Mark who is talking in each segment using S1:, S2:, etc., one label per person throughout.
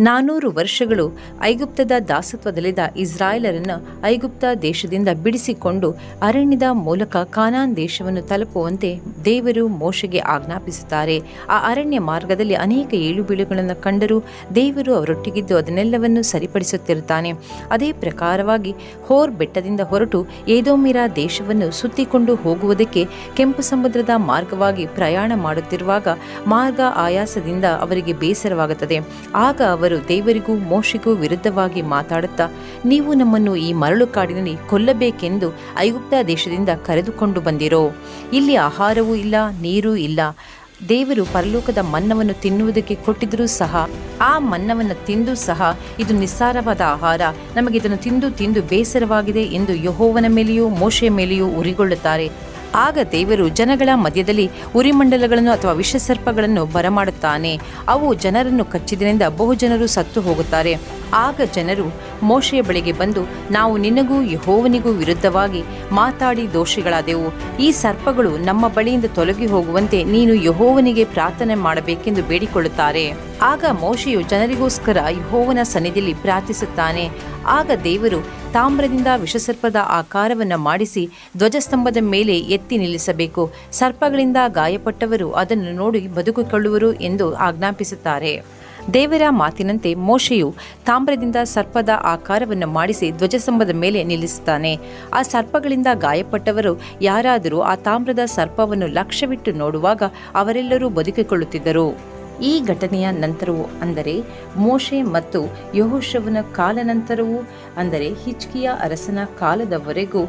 S1: ನಾನೂರು ವರ್ಷಗಳು ಐಗುಪ್ತದ ದಾಸತ್ವದಲ್ಲಿದ್ದ ಇಸ್ರಾಯೇಲರನ್ನು ಐಗುಪ್ತ ದೇಶದಿಂದ ಬಿಡಿಸಿಕೊಂಡು ಅರಣ್ಯದ ಮೂಲಕ ಕಾನಾನ್ ದೇಶವನ್ನು ತಲುಪುವಂತೆ ದೇವರು ಮೋಶೆಗೆ ಆಜ್ಞಾಪಿಸುತ್ತಾರೆ. ಆ ಅರಣ್ಯ ಮಾರ್ಗದಲ್ಲಿ ಅನೇಕ ಏಳುಬೀಳುಗಳನ್ನು ಕಂಡರೂ ದೇವರು ಅವರೊಟ್ಟಿಗಿದ್ದು ಅದನ್ನೆಲ್ಲವನ್ನು ಸರಿಪಡಿಸುತ್ತಿರುತ್ತಾನೆ. ಅದೇ ಪ್ರಕಾರವಾಗಿ ಹೋರ್ ಬೆಟ್ಟದಿಂದ ಹೊರಟು ಏದೋಮಿರ ದೇಶವನ್ನು ಸುತ್ತಿಕೊಂಡು ಹೋಗುವುದಕ್ಕೆ ಕೆಂಪು ಸಮುದ್ರದ ಮಾರ್ಗವಾಗಿ ಪ್ರಯಾಣ ಮಾಡುತ್ತಿರುವಾಗ ಮಾರ್ಗ ಆಯಾಸದಿಂದ ಅವರಿಗೆ ಬೇಸರವಾಗುತ್ತದೆ. ಆಗ ಅವರು ದೇವರಿಗೂ ಮೋಶಿಗೂ ವಿರುದ್ಧವಾಗಿ ಮಾತಾಡುತ್ತಾ, ನೀವು ನಮ್ಮನ್ನು ಈ ಮರಳು ಕಾಡಿನಲ್ಲಿ ಕೊಲ್ಲಬೇಕೆಂದು ಐಗುಪ್ತ ದೇಶದಿಂದ ಕರೆದುಕೊಂಡು ಬಂದಿರೋ. ಇಲ್ಲಿ ಆಹಾರವೂ ಇಲ್ಲ, ನೀರೂ ಇಲ್ಲ. ದೇವರು ಪರಲೋಕದ ಮನ್ನವನ್ನು ತಿನ್ನುವುದಕ್ಕೆ ಕೊಟ್ಟಿದ್ದರೂ ಸಹ, ಆ ಮನ್ನವನ್ನು ತಿಂದು ಸಹ ಇದು ನಿಸ್ಸಾರವಾದ ಆಹಾರ. ನಮಗೆ ಇದನ್ನು ತಿಂದು ತಿಂದು ಬೇಸರವಾಗಿದೆ ಎಂದು ಯಹೋವನ ಮೇಲೆಯೂ ಮೋಶೆಯ ಮೇಲೆಯೂ ಉರಿಗೊಳ್ಳುತ್ತಾರೆ. ಆಗ ದೇವರು ಜನಗಳ ಮಧ್ಯದಲ್ಲಿ ಉರಿಮಂಡಲಗಳನ್ನು ಅಥವಾ ವಿಷಸರ್ಪಗಳನ್ನು ಬರಮಾಡುತ್ತಾನೆ. ಅವು ಜನರನ್ನು ಕಚ್ಚಿದ್ರಿಂದ ಬಹುಜನರು ಸತ್ತು ಹೋಗುತ್ತಾರೆ. ಆಗ ಜನರು ಮೋಶೆಯ ಬಳಿಗೆ ಬಂದು, ನಾವು ನಿನಗೂ ಯಹೋವನಿಗೂ ವಿರುದ್ಧವಾಗಿ ಮಾತಾಡಿ ದೋಷಿಗಳಾದೆವು. ಈ ಸರ್ಪಗಳು ನಮ್ಮ ಬಳಿಯಿಂದ ತೊಲಗಿ ಹೋಗುವಂತೆ ನೀನು ಯಹೋವನಿಗೆ ಪ್ರಾರ್ಥನೆ ಮಾಡಬೇಕೆಂದು ಬೇಡಿಕೊಳ್ಳುತ್ತಾರೆ. ಆಗ ಮೋಶೆಯು ಜನರಿಗೋಸ್ಕರ ಯಹೋವನ ಸನ್ನಿಧಿಯಲ್ಲಿ ಪ್ರಾರ್ಥಿಸುತ್ತಾನೆ. ಆಗ ದೇವರು ತಾಮ್ರದಿಂದ ವಿಷಸರ್ಪದ ಆಕಾರವನ್ನು ಮಾಡಿಸಿ ಧ್ವಜಸ್ತಂಭದ ಮೇಲೆ ಎತ್ತಿ ನಿಲ್ಲಿಸಬೇಕು. ಸರ್ಪಗಳಿಂದ ಗಾಯಪಟ್ಟವರು ಅದನ್ನು ನೋಡಿ ಬದುಕಿಕೊಳ್ಳುವರು ಎಂದು ಆಜ್ಞಾಪಿಸುತ್ತಾರೆ. ದೇವರ ಮಾತಿನಂತೆ ಮೋಶೆಯು ತಾಮ್ರದಿಂದ ಸರ್ಪದ ಆಕಾರವನ್ನು ಮಾಡಿಸಿ ಧ್ವಜಸ್ತಂಭದ ಮೇಲೆ ನಿಲ್ಲಿಸುತ್ತಾನೆ. ಆ ಸರ್ಪಗಳಿಂದ ಗಾಯಪಟ್ಟವರು ಯಾರಾದರೂ ಆ ತಾಮ್ರದ ಸರ್ಪವನ್ನು ಲಕ್ಷ್ಯವಿಟ್ಟು ನೋಡುವಾಗ ಅವರೆಲ್ಲರೂ ಬದುಕಿಕೊಳ್ಳುತ್ತಿದ್ದರು. ಈ ಘಟನೆಯ ನಂತರವೂ ಅಂದರೆ ಮೋಶೆ ಮತ್ತು ಯಹೋಶವನ ಕಾಲನಂತರವೂ ಅಂದರೆ ಹಿಚ್ಕಿಯ ಅರಸನ ಕಾಲದವರೆಗೂ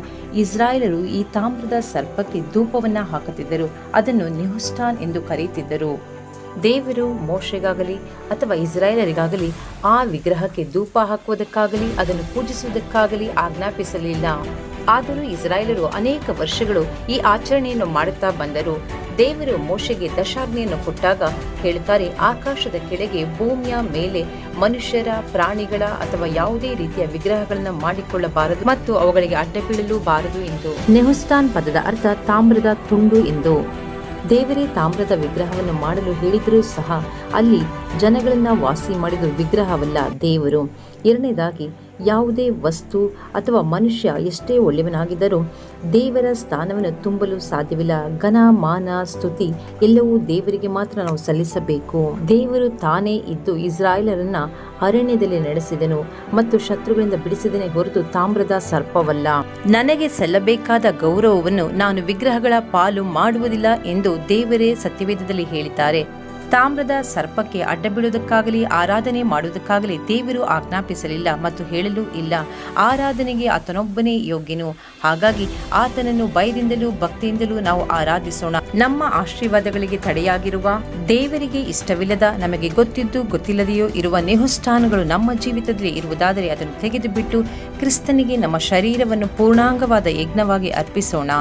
S1: ಇಸ್ರಾಯೇಲರು ಈ ತಾಮ್ರದ ಸರ್ಪಕ್ಕೆ ಧೂಪವನ್ನು ಹಾಕುತ್ತಿದ್ದರು. ಅದನ್ನು ನಿಹುಸ್ಟಾನ್ ಎಂದು ಕರೆಯುತ್ತಿದ್ದರು. ದೇವರು ಮೋಶೆಗಾಗಲಿ ಅಥವಾ ಇಸ್ರಾಯೇಲರಿಗಾಗಲಿ ಆ ವಿಗ್ರಹಕ್ಕೆ ಧೂಪ ಹಾಕುವುದಕ್ಕಾಗಲಿ, ಅದನ್ನು ಪೂಜಿಸುವುದಕ್ಕಾಗಲಿ ಆಜ್ಞಾಪಿಸಲಿಲ್ಲ. ಆದರೂ ಇಸ್ರಾಯೇಲರು ಅನೇಕ ವರ್ಷಗಳು ಈ ಆಚರಣೆಯನ್ನು ಮಾಡುತ್ತಾ ಬಂದರು. ದೇವರು ಮೋಶೆಗೆ ದಶಾಜ್ಞೆಯನ್ನು ಕೊಟ್ಟಾಗ ಹೇಳ್ತಾರೆ ಆಕಾಶದ ಕೆಳಗೆ ಭೂಮಿಯ ಮೇಲೆ ಮನುಷ್ಯರ ಪ್ರಾಣಿಗಳ ಅಥವಾ ಯಾವುದೇ ರೀತಿಯ ವಿಗ್ರಹಗಳನ್ನು ಮಾಡಿಕೊಳ್ಳಬಾರದು ಮತ್ತು ಅವುಗಳಿಗೆ ಅಡ್ಡ ಬೀಳಲು ಬಾರದು ಎಂದು. ನೆಹುಸ್ತಾನ್ ಪದದ ಅರ್ಥ ತಾಮ್ರದ ತುಂಡು ಎಂದು. ದೇವರೇ ತಾಮ್ರದ ವಿಗ್ರಹವನ್ನು ಮಾಡಲು ಹೇಳಿದರೂ ಸಹ ಅಲ್ಲಿ ಜನಗಳನ್ನ ವಾಸಿ ಮಾಡಿದ ವಿಗ್ರಹವಲ್ಲ ದೇವರು. ಎರಡನೇದಾಗಿ ಯಾವುದೇ ವಸ್ತು ಅಥವಾ ಮನುಷ್ಯ ಎಷ್ಟೇ ಒಳ್ಳೆಯವನಾಗಿದ್ದರೂ ದೇವರ ಸ್ಥಾನವನ್ನು ತುಂಬಲು ಸಾಧ್ಯವಿಲ್ಲ. ಘನ, ಮಾನ, ಸ್ತುತಿ ಎಲ್ಲವೂ ದೇವರಿಗೆ ಮಾತ್ರ ನಾವು ಸಲ್ಲಿಸಬೇಕು. ದೇವರು ತಾನೇ ಇದ್ದು ಇಸ್ರಾಯೇಲರನ್ನ ಅರಣ್ಯದಲ್ಲಿ ನಡೆಸಿದನು ಮತ್ತು ಶತ್ರುಗಳಿಂದ ಬಿಡಿಸಿದನೇ ಹೊರತು ತಾಮ್ರದ ಸರ್ಪವಲ್ಲ. ನನಗೆ ಸಲ್ಲಬೇಕಾದ ಗೌರವವನ್ನು ನಾನು ವಿಗ್ರಹಗಳ ಪಾಲು ಮಾಡುವುದಿಲ್ಲ ಎಂದು ದೇವರೇ ಸತ್ಯವೇದದಲ್ಲಿ ಹೇಳಿದ್ದಾರೆ. ತಾಮ್ರದ ಸರ್ಪಕ್ಕೆ ಅಡ್ಡ ಬೀಳುವುದಕ್ಕಾಗಲಿ ಆರಾಧನೆ ಮಾಡುವುದಕ್ಕಾಗಲಿ ದೇವರು ಆಜ್ಞಾಪಿಸಲಿಲ್ಲ ಮತ್ತು ಹೇಳಲು ಇಲ್ಲ. ಆರಾಧನೆಗೆ ಆತನೊಬ್ಬನೇ ಯೋಗ್ಯನು. ಹಾಗಾಗಿ ಆತನನ್ನು ಭಯದಿಂದಲೂ ಭಕ್ತಿಯಿಂದಲೂ ನಾವು ಆರಾಧಿಸೋಣ. ನಮ್ಮ ಆಶೀರ್ವಾದಗಳಿಗೆ ತಡೆಯಾಗಿರುವ ದೇವರಿಗೆ ಇಷ್ಟವಿಲ್ಲದ ನಮಗೆ ಗೊತ್ತಿದ್ದು ಗೊತ್ತಿಲ್ಲದೆಯೋ ಇರುವ ನೆಹುಷ್ಠಾನಗಳು ನಮ್ಮ ಜೀವಿತದಲ್ಲಿ ಇರುವುದಾದರೆ ಅದನ್ನು ತೆಗೆದುಬಿಟ್ಟು ಕ್ರಿಸ್ತನಿಗೆ ನಮ್ಮ ಶರೀರವನ್ನು ಪೂರ್ಣಾಂಗವಾದ ಯಜ್ಞವಾಗಿ ಅರ್ಪಿಸೋಣ.